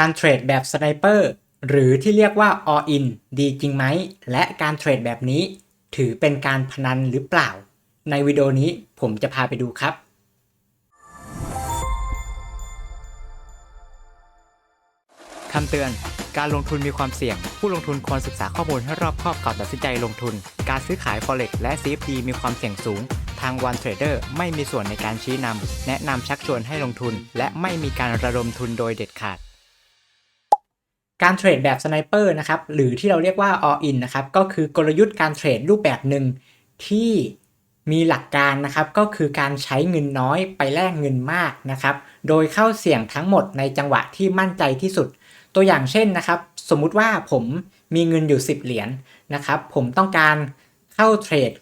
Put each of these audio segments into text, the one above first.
การเทรดแบบสไนเปอร์หรือที่เรียกว่า all in ดีจริงไหม และการเทรดแบบนี้ ถือเป็นการพนันหรือเปล่า ในวิดีโอนี้ผมจะพาไปดูครับ คำเตือน การลงทุนมีความเสี่ยง ผู้ลงทุนควรศึกษาข้อมูลให้รอบคอบก่อนตัดสินใจลงทุน การซื้อขาย Forex และ CFD มีความเสี่ยงสูงทาง One Trader ไม่มีส่วนในการชี้นำแนะนำชักชวนให้ลงทุน และไม่มีการระดมทุนโดยเด็ดขาด การเทรดแบบสไนเปอร์นะครับหรือที่เราเรียกว่า all in นะครับก็คือกลยุทธ์การเทรดรูปแบบหนึ่งที่มีหลักการนะครับก็คือการใช้เงินน้อยไปแลกเงินมากนะครับโดยเข้าเสี่ยงทั้งหมดในจังหวะที่มั่นใจที่สุด ตัวอย่างเช่นนะครับ สมมุติว่าผมมีเงินอยู่ 10 เหรียญนะครับ ผมต้องการเข้าเทรด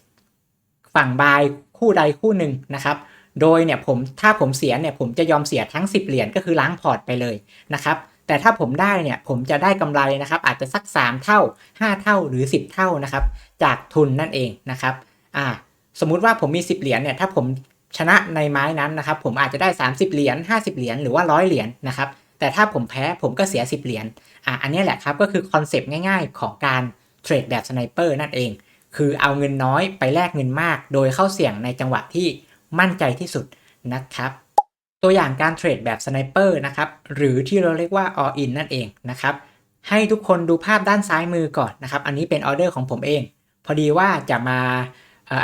ฝั่งบายคู่ใดคู่หนึ่งนะครับโดยเนี่ยผมถ้าผมเสียเนี่ยผมจะยอมเสียทั้ง 10 เหรียญก็คือล้างพอร์ตไปเลยนะครับ แต่ถ้าผมได้เนี่ยผมจะได้กำไรนะครับอาจจะสัก 3 เท่า 5 เท่าหรือ 10 เท่านะครับจากทุนนั่นเองนะครับอ่าสมมุติว่าผมมี 10 เหรียญเนี่ยถ้าผมชนะในไม้นั้นนะครับผมอาจจะได้ 30 เหรียญ50 เหรียญหรือว่า 100 เหรียญนะครับแต่ถ้าผมแพ้ผมก็เสีย 10 เหรียญอะอันนี้แหละครับก็คือคอนเซปต์ง่ายๆ ของการเทรดแบบสไนเปอร์นั่นเอง คือเอาเงินน้อยไปแลกเงินมาก โดยเข้าเสี่ยงในจังหวะที่มั่นใจที่สุดนะครับ ตัวอย่างการเทรดแบบสไนเปอร์นะครับหรือที่เราเรียกว่า all in นั่นเองนะครับให้ทุกคนดูภาพด้านซ้ายมือก่อนนะครับ อันนี้เป็นออเดอร์ของผมเอง พอดีว่าจะมา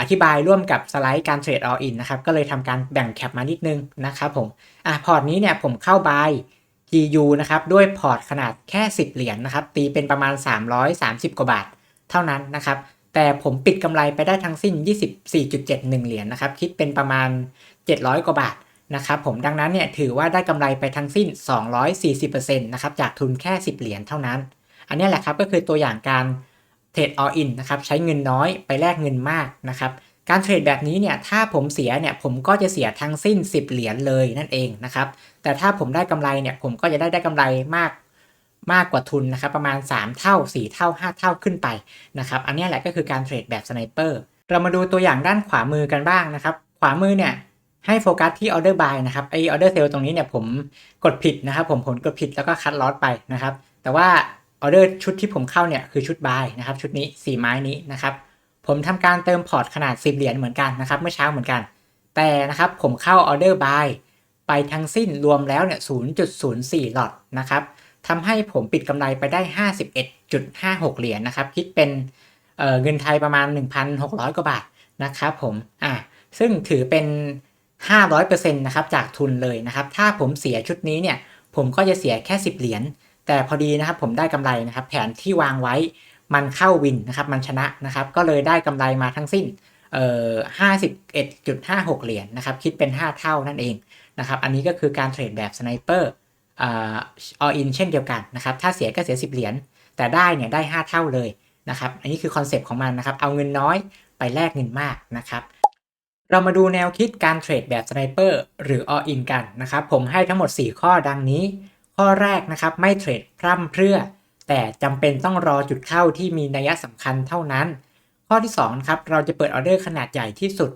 อธิบายร่วมกับสไลด์การเทรด all in นะครับ ก็เลยทำการแบ่งแคปมานิดนึงนะครับผมอะพอร์ตนี้เนี่ยผมเข้า buy GU นะครับ ด้วยพอร์ตขนาดแค่ 10 เหรียญนะครับ ตีเป็นประมาณ 330 กว่าบาท เท่านั้นนะครับ แต่ผมปิดกำไรไปได้ทั้งสิ้น 24.71 เหรียญนะครับ คิดเป็นประมาณ 700 กว่าบาท นะครับผมดังนั้นเนี่ยถือว่าได้กำไรไปทั้งสิ้น 240%นะครับจากทุนแค่ 10 เหรียญเท่านั้น อันนี้แหละครับก็คือตัวอย่างการเทรด all in นะครับใช้เงินน้อยไปแลกเงินมากนะครับการเทรดแบบนี้เนี่ยถ้าผมเสียเนี่ยผมก็จะเสียทั้งสิ้น 10 เหรียญเลยนั่นเองนะครับแต่ถ้าผมได้กำไรเนี่ยผมก็จะได้ได้กำไรมากมากกว่าทุนนะครับประมาณ 3 เท่า 4 เท่า 5 เท่าขึ้นไปนะครับอันนี้แหละก็คือการเทรดแบบสไนเปอร์เรามาดูตัวอย่างด้านขวามือกันบ้างนะครับขวามือเนี่ย ให้โฟกัสที่ออเดอร์บายนะครับไอออเดอร์เซลตรงนี้เนี่ยผมกดผิดนะครับ ผมผลกดผิดแล้วก็คัดลอสไปนะครับ แต่ว่าออเดอร์ชุดที่ผมเข้าเนี่ยคือชุดบายนะครับ ชุดนี้ 4 ไม้นี้นะครับ ผมทำการเติมพอร์ตขนาด 10 เหรียญเหมือนกันนะครับ เมื่อเช้าเหมือนกัน แต่นะครับผมเข้าออเดอร์บายไปทั้งสิ้นรวมแล้วเนี่ย 0.04 หลอตนะครับทำให้ผมปิดกำไรไปได้ 51.56 เหรียญนะครับ คิดเป็นเเงินไทยประมาณ 1,600 กว่าบาทนะครับผม อ่าซึ่งถือเป็น 500%นะครับจากทุนเลยนะครับ ถ้าผมเสียชุดนี้เนี่ย ผมก็จะเสียแค่ 10 เหรียญ แต่พอดีนะครับผมได้กำไรนะครับ แผนที่วางไว้มันเข้าวินนะครับ มันชนะนะครับ ก็เลยได้กำไรมาทั้งสิ้นเอ่อ51.56 เหรียญนะครับ คิดเป็น 5 เท่านั่นเองนะครับ อันนี้ก็คือการเทรดแบบสไนเปอร์อ่า all in เช่นเดียวกันนะครับ ถ้าเสียก็เสีย 10 เหรียญ แต่ได้เนี่ยได้ 5 เท่าเลยนะครับ อันนี้คือคอนเซปต์ของมันนะครับ เอาเงินน้อยไปแลกเงินมากนะครับ เรามาดูแนวคิดการเทรดแบบสไนเปอร์หรือ all in กันนะครับ ผมให้ทั้งหมด 4 ข้อดังนี้ ข้อแรกนะครับไม่เทรดพร่ำเพรื่อ แต่จำเป็นต้องรอจุดเข้าที่มีนัยสำคัญเท่านั้น ข้อที่2ครับเราจะเปิดออเดอร์ขนาดใหญ่ที่สุด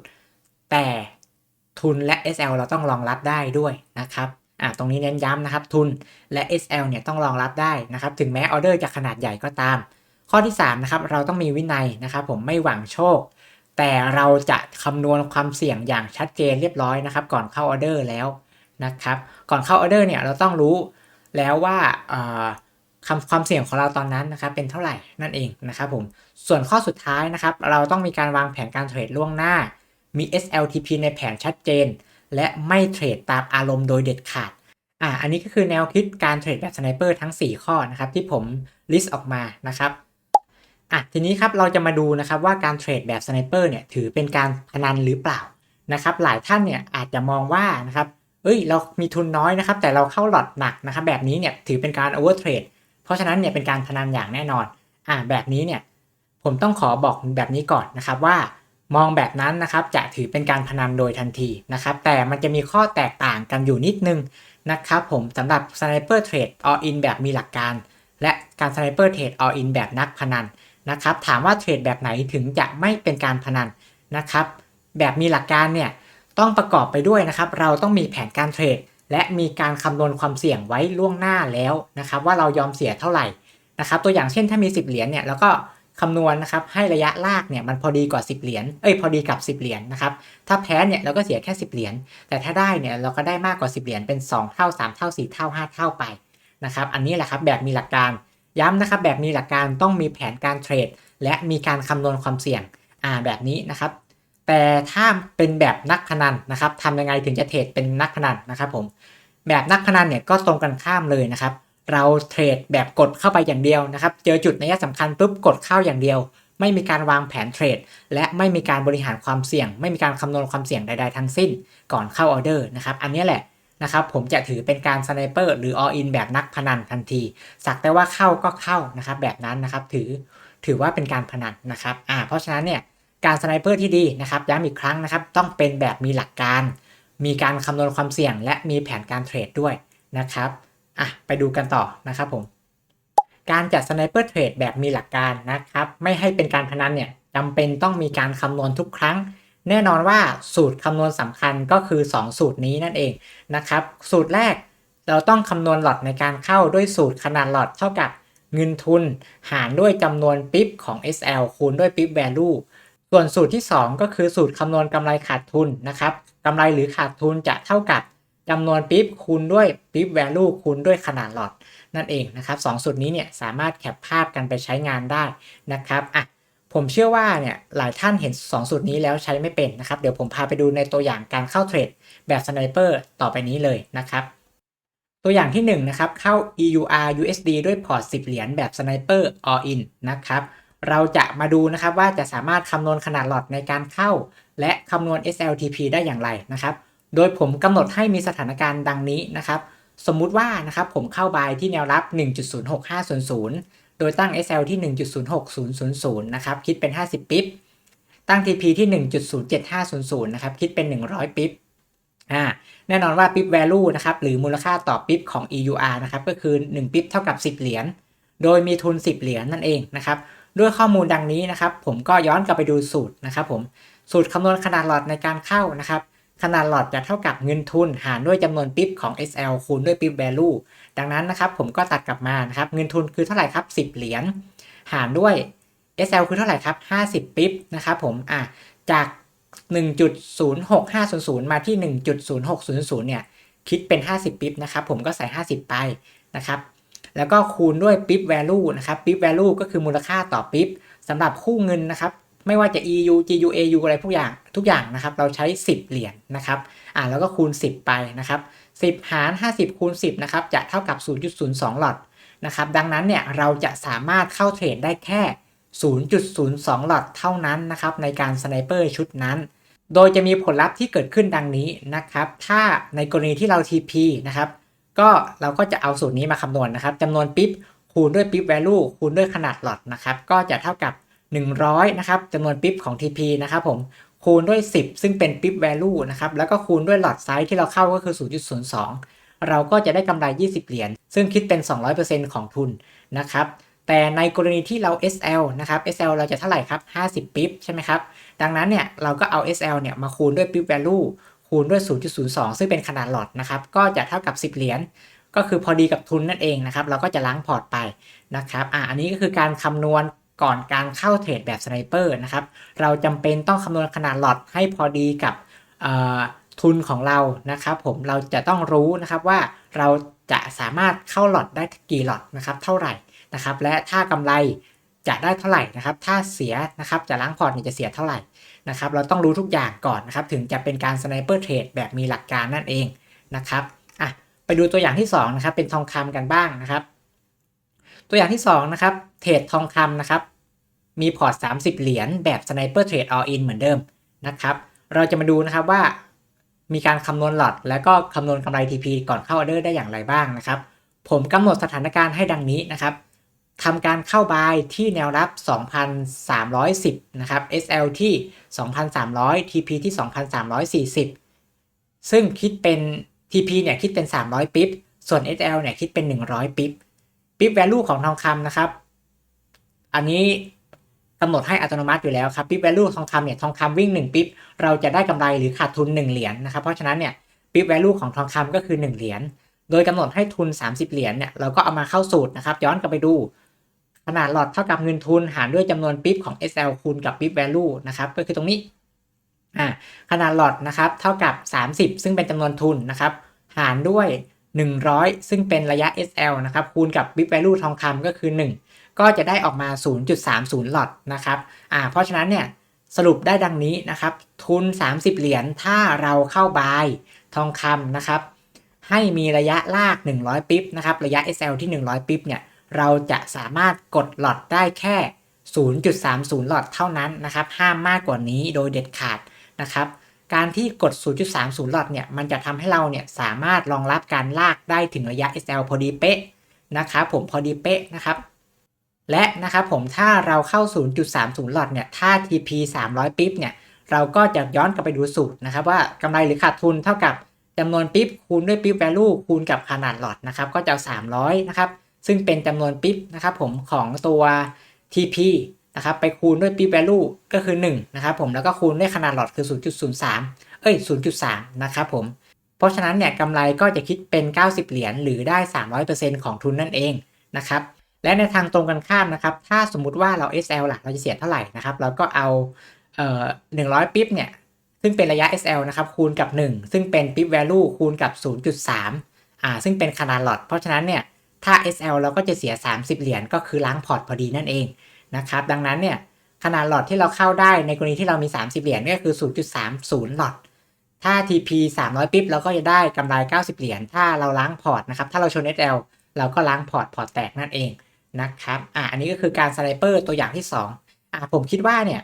แต่ทุนและ SL เราต้องรองรับได้ด้วยนะครับอ่าตรงนี้เน้นย้ำนะครับทุนและ SL เนี่ยต้องรองรับได้นะครับถึงแม้ออเดอร์จะขนาดใหญ่ก็ตาม ข้อที่3นะครับเราต้องมีวินัยนะครับผมไม่หวังโชค แต่เราจะคำนวณความเสี่ยงอย่างชัดเจนเรียบร้อยนะครับ ก่อนเข้าออเดอร์แล้วนะครับ ก่อนเข้าออเดอร์เนี่ยเราต้องรู้แล้วว่าคำความเสี่ยงของเราตอนนั้นนะครับ เป็นเท่าไหร่นั่นเองนะครับผมส่วนข้อสุดท้ายนะครับ เราต้องมีการวางแผนการเทรดล่วงหน้า มี SLTP ในแผนชัดเจน และไม่เทรดตามอารมณ์โดยเด็ดขาดอ่าอันนี้ก็คือแนวคิดการเทรดแบบสไนเปอร์ทั้ง 4 ข้อนะครับ ที่ผมลิสต์ออกมานะครับ อะทีนี้ครับเราจะมาดูนะครับว่าการเทรดแบบสไนเปอร์เนี่ยถือเป็นการพนันหรือเปล่านะครับหลายท่านเนี่ยอาจจะมองว่านะครับเอ้ยเรามีทุนน้อยนะครับ แต่เราเข้าหลอดหนักนะครับแบบนี้เนี่ยถือเป็นการโอเวอร์เทรดเพราะฉะนั้นเนี่ยเป็นการพนันอย่างแน่นอนอ่าแบบนี้เนี่ยผมต้องขอบอกแบบนี้ก่อนนะครับว่ามองแบบนั้นนะครับจะถือเป็นการพนันโดยทันทีนะครับแต่มันจะมีข้อแตกต่างกันอยู่นิดนึงนะครับผมสำหรับสไนเปอร์เทรด all in แบบมีหลักการ และการสไนเปอร์เทรด all in แบบนักพนัน นะครับถามว่าเทรดแบบไหนถึงจะไม่เป็นการพนันนะครับ แบบมีหลักการเนี่ยต้องประกอบไปด้วยนะครับ เราต้องมีแผนการเทรด และมีการคำนวณความเสี่ยงไว้ล่วงหน้าแล้วนะครับ ว่าเรายอมเสียเท่าไหร่นะครับ ตัวอย่างเช่นถ้ามี 10 เหรียญเนี่ยแล้วก็คำนวณนะครับให้ระยะลากเนี่ยมันพอดีกว่า 10 เหรียญ เอ้ยพอดีกับ 10 เหรียญนะครับ ถ้าแพ้เนี่ยเราก็เสียแค่ 10 เหรียญ แต่ถ้าได้เนี่ยเราก็ได้มากกว่า 10 เหรียญเป็น 2 เท่า 3 เท่า 4 เท่า 5 เท่าไปนะครับ อันนี้แหละครับแบบมีหลักการ ย้ำนะครับแบบมีหลักการต้องมีแผนการเทรด และมีการคำนวณความเสี่ยงอ่าแบบนี้นะครับแต่ถ้าเป็นแบบนักพนันนะครับทำยังไงถึงจะเทรดเป็นนักพนันนะครับผมแบบนักพนันเนี่ยก็ตรงกันข้ามเลยนะครับ เราเทรดแบบกดเข้าไปอย่างเดียวนะครับ เจอจุดนัยสำคัญปุ๊บกดเข้าอย่างเดียว ไม่มีการวางแผนเทรด และไม่มีการบริหารความเสี่ยง ไม่มีการคำนวณความเสี่ยงใด ๆ ทั้งสิ้น ก่อนเข้าออเดอร์นะครับ อันนี้แหละ นะครับผมจะถือเป็นการสไนเปอร์หรือ all in แบบนักพนันทันที สักแต่ว่าเข้าก็เข้านะครับแบบนั้นนะครับถือถือว่าเป็นการพนันนะครับอ่าเพราะฉะนั้นเนี่ยการสไนเปอร์ที่ดีนะครับย้ำอีกครั้งนะครับต้องเป็นแบบมีหลักการ มีการคำนวณความเสี่ยง และมีแผนการเทรดด้วยนะครับอะไปดูกันต่อนะครับผมการจัดสไนเปอร์เทรดแบบมีหลักการนะครับไม่ให้เป็นการพนันเนี่ยจำเป็นต้องมีการคำนวณทุกครั้ง แน่นอนว่าสูตรคำนวณสำคัญก็คือ 2 สูตรนี้นั่นเองนะครับ สูตรแรกเราต้องคำนวณหลอดในการเข้าด้วยสูตรขนาดหลอดเท่ากับเงินทุน หารด้วยจำนวนปิ๊บของ SL คูณด้วยปิ๊บ value ส่วนสูตรที่ 2 ก็คือสูตรคำนวณกำไรขาดทุนนะครับกำไรหรือขาดทุนจะเท่ากับจำนวนปิ๊บคูณด้วยปิ๊บ value คูณด้วยขนาดหลอดนั่นเองนะครับสองสูตรนี้เนี่ยสามารถแคปภาพกันไปใช้งานได้นะครับอะ ผมเชื่อว่าเนี่ยหลายท่านเห็น 2 สูตรนี้แล้วใช้ไม่เป็นนะครับ เดี๋ยวผมพาไปดูในตัวอย่างการเข้าเทรดแบบสไนเปอร์ต่อไปนี้เลยนะครับ ตัวอย่างที่1นงนะครับเข้า EUR USD ด้วยพอร์ต 10 เหรียญแบบสไนเปอร์ all in นะครับเราจะมาดูนะครับว่าจะสามารถคำนวณขนาดหลอดในการเข้า และคำนวณ SLTP ได้อย่างไรนะครับ โดยผมกำหนดให้มีสถานการณ์ดังนี้นะครับ สมมุติว่านะครับผมเข้าบายที่แนวรับ 1.06500 โดยตั้ง SL ที่ 1.06000 นะครับ คิดเป็น 50 ปิ๊บ ตั้ง TP ที่ 1.07500 นะครับ คิดเป็น 100 ปิ๊บ อ่า แน่นอนว่าปิ๊บ value นะครับ หรือมูลค่าต่อปิ๊บของ EUR นะครับ ก็คือ 1 ปิ๊บเท่ากับ 10 เหรียญ โดยมีทุน 10 เหรียญนั่นเองนะครับ ด้วยข้อมูลดังนี้นะครับ ผมก็ย้อนกลับไปดูสูตรนะครับผม สูตรคำนวณขนาดหลอดในการเข้านะครับ ขนาดหลอดจะเท่ากับเงินทุนหารด้วยจำนวนปิ๊บของ SL คูณด้วยปิ๊บ value ดังนั้นนะครับผมก็ตัดกลับมานะครับเงินทุนคือเท่าไหร่ครับ 10 เหรียญหารด้วย SL คือเท่าไหร่ครับ 50 ปิ๊บนะครับผมอะจาก 1.06500 มาที่ 1.0600 เนี่ยคิดเป็น 50 ปิ๊บนะครับผมก็ใส่ 50 ไปนะครับแล้วก็คูณด้วยปิ๊บ value นะครับปิ๊บ value ก็คือมูลค่าต่อปิ๊บสำหรับคู่เงินนะครับ ไม่ว่าจะ EU GU AU อะไรพวกอย่างทุกอย่างนะครับ เราใช้ 10 เหรียญนะครับอ่าแล้วก็คูณ 10 ไปนะครับ 10 หาร 50 คูณ 10 นะครับ จะเท่ากับ 0.02 หลอดนะครับ ดังนั้นเนี่ยเราจะสามารถเข้าเทรดได้แค่ 0.02 หลอดเท่านั้นนะครับ ในการสไนเปอร์ชุดนั้น โดยจะมีผลลัพธ์ที่เกิดขึ้นดังนี้นะครับ ถ้าในกรณีที่เรา TP นะครับ ก็เราก็จะเอาสูตรนี้มาคำนวณนะครับจำนวนปิ๊บคูณด้วยปิ๊บ value คูณด้วยขนาดหลอดนะครับ ก็จะเท่ากับ 100 นะครับจำนวนปิ๊บของ TP นะครับผมคูณด้วย 10 ซึ่งเป็นปิ๊บ value นะครับแล้วก็คูณด้วยหลอดไซส์ที่เราเข้าก็คือ 0.02 เราก็จะได้กำไร 20 เหรียญซึ่งคิดเป็น 200%ของทุนนะครับแต่ในกรณีที่เรา SL นะครับ SL เราจะเท่าไหร่ครับ 50 ปิ๊บใช่ไหมครับ ดังนั้นเนี่ยเราก็เอา SL เนี่ยมาคูณด้วยปิ๊บ value คูณด้วย 0.02 ซึ่งเป็นขนาดหลอดนะครับ ก็จะเท่ากับ 10 เหรียญ ก็คือพอดีกับทุนนั่นเองนะครับ เราก็จะล้างพอร์ตไปนะครับ อะอันนี้ก็คือการคำนวณ ก่อนการเข้าเทรดแบบสไนเปอร์นะครับ เราจำเป็นต้องคำนวณขนาดหลอดให้พอดีกับทุนของเรานะครับ ผมเราจะต้องรู้นะครับว่าเราจะสามารถเข้าหลอดได้กี่หลอดนะครับ เท่าไหร่นะครับ และถ้ากำไรจะได้เท่าไหร่นะครับ ถ้าเสียนะครับจะล้างพอร์ตจะเสียเท่าไหร่นะครับ เราต้องรู้ทุกอย่างก่อนนะครับ ถึงจะเป็นการสไนเปอร์เทรดแบบมีหลักการนั่นเองนะครับอะไปดูตัวอย่างที่2นะครับเป็นทองคำกันบ้างนะครับ ตัวอย่างที่2นะครับเทรดทองคำนะครับมีพอร์ต 30 เหรียญแบบสไนเปอร์เทรด all in เหมือนเดิมนะครับเราจะมาดูนะครับว่ามีการคำนวณหลอดแล้วก็คำนวณกำไร TP ก่อนเข้าออเดอร์ได้อย่างไรบ้างนะครับ ผมกำหนดสถานการณ์ให้ดังนี้นะครับทำการเข้าบายที่แนวรับ 2,310 นะครับ SL ที่ 2,300 TP ที่ 2,340 ซึ่งคิดเป็น TP เนี่ยคิดเป็น 300 ปิ๊บ ส่วน SL เนี่ยคิดเป็น 100 ปิ๊บ ปิ๊บ value ของทองคำนะครับ อันนี้กำหนดให้อัตโนมัติอยู่แล้วครับปิ๊บ value ทองคำเนี่ยทองคำวิ่ง 1 ปิ๊บเราจะได้กำไรหรือขาดทุน 1 เหรียญนะครับ เพราะฉะนั้นเนี่ยปิ๊บ value ของทองคำก็คือ 1 เหรียญโดยกำหนดให้ทุน 30 เหรียญเนี่ยเราก็เอามาเข้าสูตรนะครับ ย้อนกลับไปดู ขนาดหลอดเท่ากับเงินทุนหารด้วยจำนวนปิ๊บของ SL คูณกับปิ๊บ value นะครับก็คือตรงนี้อ่าขนาดหลอดนะครับเท่ากับ 30 ซึ่งเป็นจำนวนทุนนะครับ หารด้วย 100 ซึ่งเป็นระยะ SL นะครับ คูณกับ Bit Value ทองคำก็คือ 1 ก็จะได้ออกมา 0.30 หลอดนะครับอ่าเพราะฉะนั้นเนี่ยสรุปได้ดังนี้นะครับ ทุน 30 เหรียญ ถ้าเราเข้าบายทองคำนะครับ ให้มีระยะลาก 100 ปิ๊บนะครับ ระยะ SL ที่ 100 ปิ๊บเนี่ย เราจะสามารถกดหลอดได้แค่ 0.30 หลอดเท่านั้นนะครับ ห้ามมากกว่านี้โดยเด็ดขาดนะครับ การที่กด 0.30 หลอดเนี่ย มันจะทำให้เราเนี่ยสามารถรองรับการลากได้ถึงระยะ SL พอดีเป๊ะนะครับผมพอดีเป๊ะนะครับ และนะครับผมถ้าเราเข้า 0.30 หลอดเนี่ย ถ้า TP 300 ปิ๊บเนี่ย เราก็จะย้อนกลับไปดูสูตรนะครับ ว่ากำไรหรือขาดทุนเท่ากับจำนวนปิ๊บคูณด้วยปิ๊บ value คูณกับขนาดหลอดนะครับ ก็จะ 300 นะครับ ซึ่งเป็นจำนวนปิ๊บนะครับผมของตัว TP นะครับไปคูณด้วย p value ก็คือ1นะครับผมแล้วก็คูณด้วยขนาดหลอดคือ 0.03 เอ้ย 0.3 นะครับผม เพราะฉะนั้นเนี่ยกำไรก็จะคิดเป็น 90 เหรียญหรือได้ 300%ของทุนนั่นเองนะครับและในทางตรงกันข้ามนะครับ ถ้าสมมุติว่าเรา SL ลักเราจะเสียเท่าไหร่นะครับ เราก็เอาเอ่อ100ปิ๊บเนี่ย ซึ่งเป็นระยะ SL นะครับ คูณกับ 1 ซึ่งเป็น pip value คูณกับ 0.3 อ่า ซึ่งเป็นขนาดหลอด เพราะฉะนั้นเนี่ย ถ้า SL เราก็จะเสีย 30 เหรียญก็คือล้างพอร์ตพอดีนั่นเอง นะครับ ดังนั้นเนี่ยขนาดหลอดที่เราเข้าได้ในกรณีที่เรามี 30 เหรียญก็คือ 0.30 หลอด ถ้า TP 300 ปิ๊บเราก็จะได้กำไร 90 เหรียญ ถ้าเราล้างพอร์ตนะครับ ถ้าเราชน SL เราก็ล้างพอร์ต พอร์ตแตกนั่นเองนะครับ อ่าอันนี้ก็คือการสไนเปอร์ตัวอย่างที่ 2 อ่าผมคิดว่าเนี่ย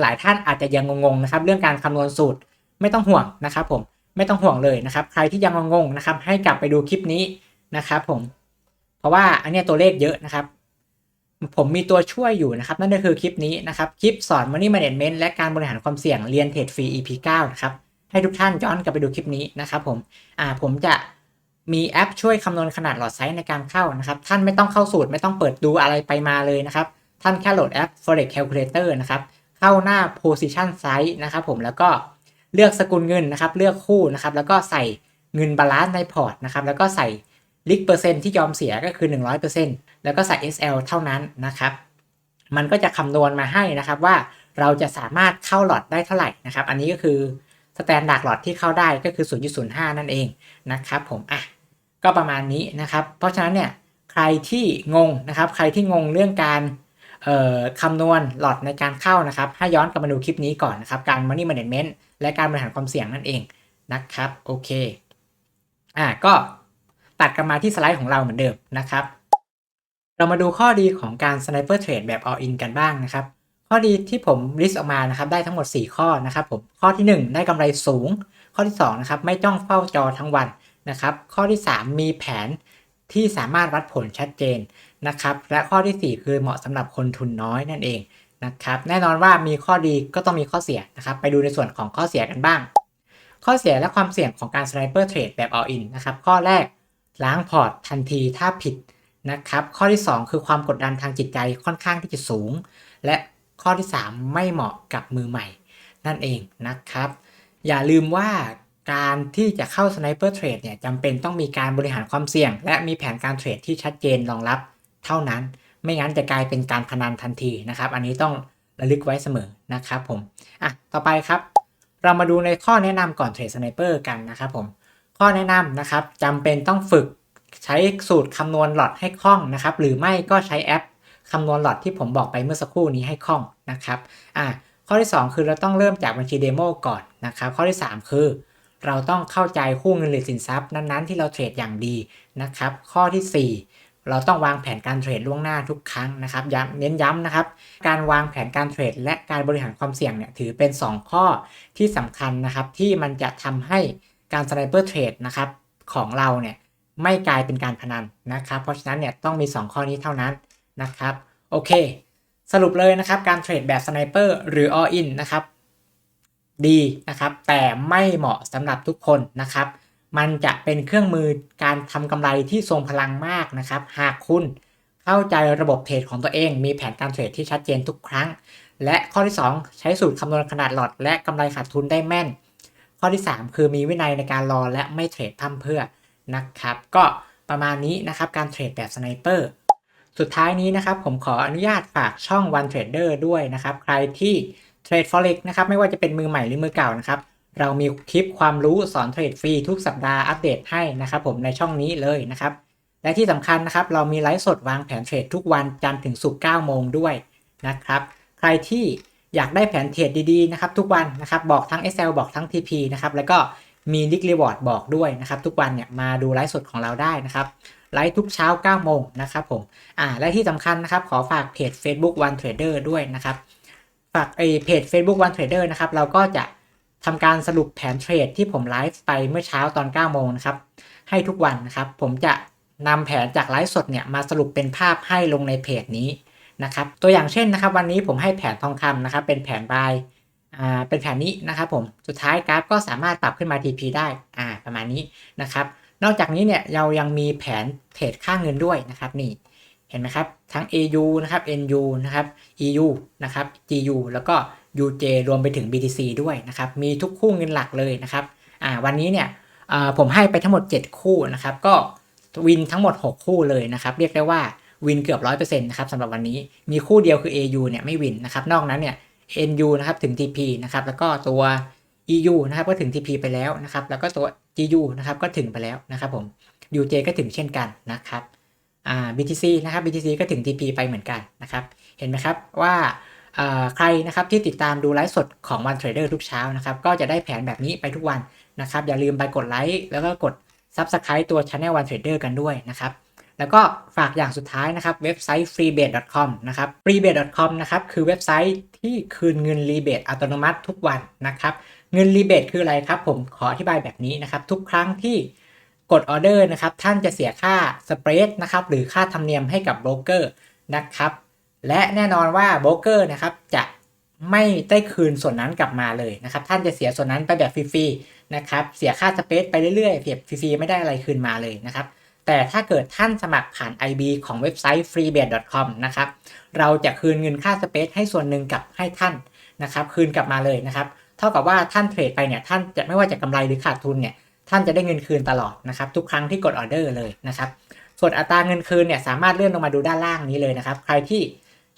หลายท่านอาจจะยังงงๆนะครับ เรื่องการคำนวณสูตร ไม่ต้องห่วงนะครับผม ไม่ต้องห่วงเลยนะครับ ใครที่ยังงงๆนะครับ ให้กลับไปดูคลิปนี้นะครับผม เพราะว่าอันนี้ตัวเลขเยอะนะครับ ผมมีตัวช่วยอยู่นะครับ นั่นก็คือคลิปนี้นะครับ คลิปสอน Money Management และการบริหารความเสี่ยงเรียนเทรดฟรี EP 9นะครับ ให้ทุกท่านย้อนกลับไปดูคลิปนี้นะครับผมอ่าผมจะมีแอปช่วยคำนวณขนาดหลอดไซส์ในการเข้านะครับ ท่านไม่ต้องเข้าสูตรไม่ต้องเปิดดูอะไรไปมาเลยนะครับ ท่านแค่โหลดแอป Forex Calculator นะครับ เข้าหน้า position size นะครับผมแล้วก็เลือกสกุลเงินนะครับ เลือกคู่นะครับ แล้วก็ใส่เงินบาลานซ์ในพอร์ตนะครับ แล้วก็ใส่ลิกเปอร์เซ็นที่ยอมเสียก็คือ 100% แล้วก็ใส่ SL เท่านั้นนะครับ มันก็จะคำนวณมาให้นะครับว่าเราจะสามารถเข้าหลอดได้เท่าไหร่นะครับ อันนี้ก็คือสแตนดาร์ดหลอดที่เข้าได้ก็คือ 0.05 นั่นเองนะครับ ผมอะก็ประมาณนี้นะครับ เพราะฉะนั้นเนี่ยใครที่งงนะครับ ใครที่งงเรื่องการคำนวณหลอดในการเข้านะครับ ให้ย้อนกลับมาดูคลิปนี้ก่อนนะครับ การ Money Management และการบริหารความเสี่ยงนั่นเองนะครับ โอเค อะก็ตัดกลับมาที่สไลด์ของเราเหมือนเดิมนะครับ เรามาดูข้อดีของการ Sniper Trade แบบ All In กันบ้างนะครับ ข้อดีที่ผม list ออกมานะครับได้ทั้งหมด 4 ข้อนะครับผมข้อที่ 1 ได้กำไรสูง ข้อที่2นะครับไม่จ้องเฝ้าจอทั้งวันนะครับข้อที่ 3 มีแผนที่สามารถวัดผลชัดเจนนะครับและข้อทีสี่ 4 คือเหมาะสำหรับคนทุนน้อยนั่นเองนะครับแน่นอนว่ามีข้อดีก็ต้องมีข้อเสียนะครับไปดูในส่วนของข้อเสียกันบ้าง ข้อเสียและความเสี่ยงของการ Sniper Trade แบบ All In นะครับข้อแรกล้างพอร์ตทันทีถ้าผิด นะครับ ข้อที่ 2 คือความกดดันทางจิตใจค่อนข้างที่จะสูง และข้อที่ 3 ไม่เหมาะกับมือใหม่ นั่นเองนะครับ อย่าลืมว่าการที่จะเข้า Sniper Trade เนี่ยจำเป็นต้องมีการบริหารความเสี่ยง และมีแผนการเทรดที่ชัดเจนรองรับเท่านั้น ไม่งั้นจะกลายเป็นการพนันทันทีนะครับ อันนี้ต้องระลึกไว้เสมอนะครับผมอะต่อไปครับ เรามาดูในข้อแนะนำก่อนเทรด Sniper กันนะครับผมข้อแนะนำนะครับจำเป็นต้องฝึก ใช้สูตรคำนวณหลอดให้คล่องนะครับ หรือไม่ก็ใช้แอปคำนวณหลอดที่ผมบอกไปเมื่อสักครู่นี้ให้คล่องนะครับอะข้อที่ 2 คือเราต้องเริ่มจากบัญชีเดโมก่อนนะครับ ข้อที่ 3 คือ เราต้องเข้าใจคู่เงินหรือสินทรัพย์นั้นๆ ที่เราเทรดอย่างดีนะครับ ข้อทีสี่4 เราต้องวางแผนการเทรดล่วงหน้าทุกครั้งนะครับย้ำเน้นย้ำนะครับ การวางแผนการเทรดและการบริหารความเสี่ยงเนี่ยถือเป็น 2 ข้อที่สำคัญนะครับที่มันจะทำให้การสไนเปอร์เทรดนะครับของเราเนี่ย ไม่กลายเป็นการพนันนะครับ เพราะฉะนั้นเนี่ยต้องมี 2 ข้อนี้เท่านั้นนะครับโอเค สรุปเลยนะครับการเทรดแบบสไนเปอร์หรือ all in นะครับดีนะครับ แต่ไม่เหมาะสำหรับทุกคนนะครับ มันจะเป็นเครื่องมือการทำกำไรที่ทรงพลังมากนะครับ หากคุณเข้าใจระบบเทรดของตัวเอง มีแผนการเทรดที่ชัดเจนทุกครั้ง และข้อที่ 2 ใช้สูตรคำนวณขนาดหลอด และกำไรขาดทุนได้แม่น ข้อที่ 3 คือมีวินัยในการรอและไม่เทรดพร่ำเพื่อ นะครับ ก็ประมาณนี้นะครับการเทรดแบบสไนเปอร์สุดท้ายนี้นะครับผมขออนุญาตฝากช่อง One Trader ด้วยนะครับ ใครที่เทรด Forex นะครับไม่ว่าจะเป็นมือใหม่หรือมือเก่านะครับ เรามีคลิปความรู้สอนเทรดฟรีทุกสัปดาห์อัปเดตให้นะครับผมในช่องนี้เลยนะครับ และที่สำคัญนะครับ เรามีไลฟ์สดวางแผนเทรดทุกวันจันทร์ถึงศุกร์9โมงด้วยนะครับ ใครที่อยากได้แผนเทรดดีๆนะครับทุกวันนะครับบอกทั้ง Excel บอกทั้ง TP นะครับแล้วก็ มี Dick Reward บอกด้วยนะครับ ทุกวันเนี่ยมาดูไลฟ์สดของเราได้นะครับไลฟ์ทุกเช้า 9 โมงนะครับผมอ่าและที่สำคัญนะครับ ขอฝากเพจ Facebook One Trader ด้วยนะครับ ฝากไอเพจ Facebook One Trader นะครับ เราก็จะทำการสรุปแผนเทรดที่ผมไลฟ์ไปเมื่อเช้าตอน 9 โมงนะครับ ให้ทุกวันนะครับ ผมจะนำแผนจากไลฟ์สดเนี่ยมาสรุปเป็นภาพให้ลงในเพจนี้นะครับ ตัวอย่างเช่นนะครับ วันนี้ผมให้แผนทองคำนะครับ เป็นแผนบาย เป็นแผนนี้นะครับผม สุดท้ายกราฟก็สามารถปรับขึ้นมา TP ได้อ่าประมาณนี้นะครับ นอกจากนี้เนี่ยเรายังมีแผนเทรดค่าเงินด้วยนะครับนี่เห็นไหมครับ ทั้ง AU นะครับ NU นะครับ EU นะครับ GU แล้วก็ UJ รวมไปถึง BTC ด้วยนะครับ มีทุกคู่เงินหลักเลยนะครับอ่าวันนี้เนี่ยผมให้ไปทั้งหมด 7 คู่นะครับ ก็วินทั้งหมด 6 คู่เลยนะครับ เรียกได้ว่าวินเกือบ 100%นะครับสำหรับวันนี้มีคู่เดียวคือ AU เนี่ยไม่วินนะครับ นอกนั้นเนี่ย NU นะครับถึง TP นะครับแล้วก็ตัว EU นะครับก็ถึง TP ไปแล้วนะครับแล้วก็ตัว GU นะครับก็ถึงไปแล้วนะครับผม UJ ก็ถึงเช่นกันนะครับอ่า BTC นะครับ BTC ก็ถึง TP ไปเหมือนกันนะครับเห็นไหมครับว่าเอ่อใครนะครับที่ติดตามดูไลฟ์สดของ One Trader ทุกเช้านะครับก็จะได้แผนแบบนี้ไปทุกวันนะครับอย่าลืมไปกดไลค์แล้วก็กด Subscribe ตัว Channel One Trader กันด้วยนะครับ แล้วก็ฝากอย่างสุดท้ายนะครับเว็บไซต์ freebase.com นะครับ freebase.com นะครับคือเว็บไซต์ที่คืนเงินรีเบทอัตโนมัติทุกวันนะครับเงินรีเบทคืออะไรครับ ผมขออธิบายแบบนี้นะครับ ทุกครั้งที่กดออเดอร์นะครับท่านจะเสียค่าสเปรดนะครับหรือค่าธรรมเนียมให้กับโบรกเกอร์นะครับและแน่นอนว่าโบรกเกอร์นะครับจะไม่ได้คืนส่วนนั้นกลับมาเลยนะครับ ท่านจะเสียส่วนนั้นไปแบบฟรีๆนะครับเสียค่าสเปซไปเรื่อยๆเพียบฟรีๆไม่ได้อะไรคืนมาเลยนะครับ แต่ถ้าเกิดท่านสมัครผ่าน IB ของเว็บไซต์ freebase.com นะครับ เราจะคืนเงินค่าสเปซให้ส่วนหนึ่งกับให้ท่านนะครับ คืนกลับมาเลยนะครับ เท่ากับว่าท่านเทรดไปเนี่ยท่านจะไม่ว่าจะกำไรหรือขาดทุนเนี่ยท่านจะได้เงินคืนตลอดนะครับ ทุกครั้งที่กดออเดอร์เลยนะครับ ส่วนอัตราเงินคืนเนี่ยสามารถเลื่อนลงมาดูด้านล่างนี้เลยนะครับ ใครที่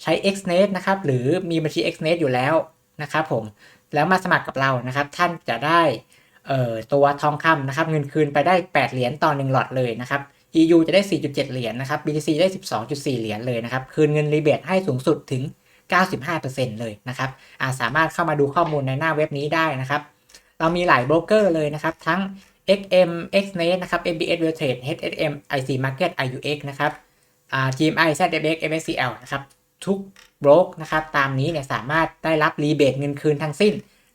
ใช้ Xnet นะครับหรือมีบัญชี Xnet อยู่แล้วนะครับผมแล้วมาสมัครกับเรานะครับ ท่านจะได้ตัวทองคำนะครับ เงินคืนไปได้ 8 เหรียญต่อ1หลอดเลยนะครับ EU จะได้ 4.7 เหรียญนะครับ BTC ได้ 12.4 เหรียญเลยนะครับ คืนเงินรีเบทให้สูงสุดถึง 95%เลยนะครับอาสามารถเข้ามาดูข้อมูลในหน้าเว็บนี้ได้นะครับ เรามีหลายโบรกเกอร์เลยนะครับ ทั้ง XM XNet นะครับ MBS Real Trade HSM IC Market IUX นะครับ GMI ZFX MSCL นะครับ ทุกโบรกนะครับ ตามนี้เนี่ยสามารถได้รับรีเบทเงินคืนทั้งสิ้น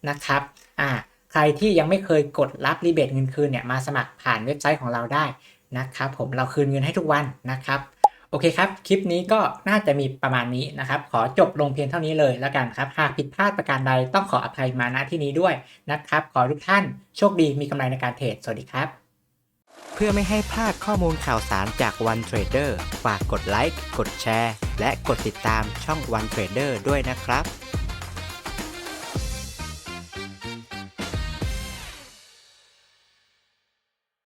นะครับอ่าใครที่ยังไม่เคยกดรับรีเบทเงินคืนเนี่ยมาสมัครผ่านเว็บไซต์ของเราได้ นะครับผมเราคืนเงินให้ทุกวันนะครับโอเคครับ คลิปนี้ก็น่าจะมีประมาณนี้นะครับ ขอจบลงเพียงเท่านี้เลยแล้วกันครับ หากผิดพลาดประการใดต้องขออภัยมาณที่นี้ด้วยนะครับ ขอทุกท่านโชคดีมีกำไรในการเทรด สวัสดีครับ เพื่อไม่ให้พลาดข้อมูลข่าวสารจาก One Trader ฝากกดไลค์ กดแชร์ และกดติดตามช่อง One Trader ด้วยนะครับ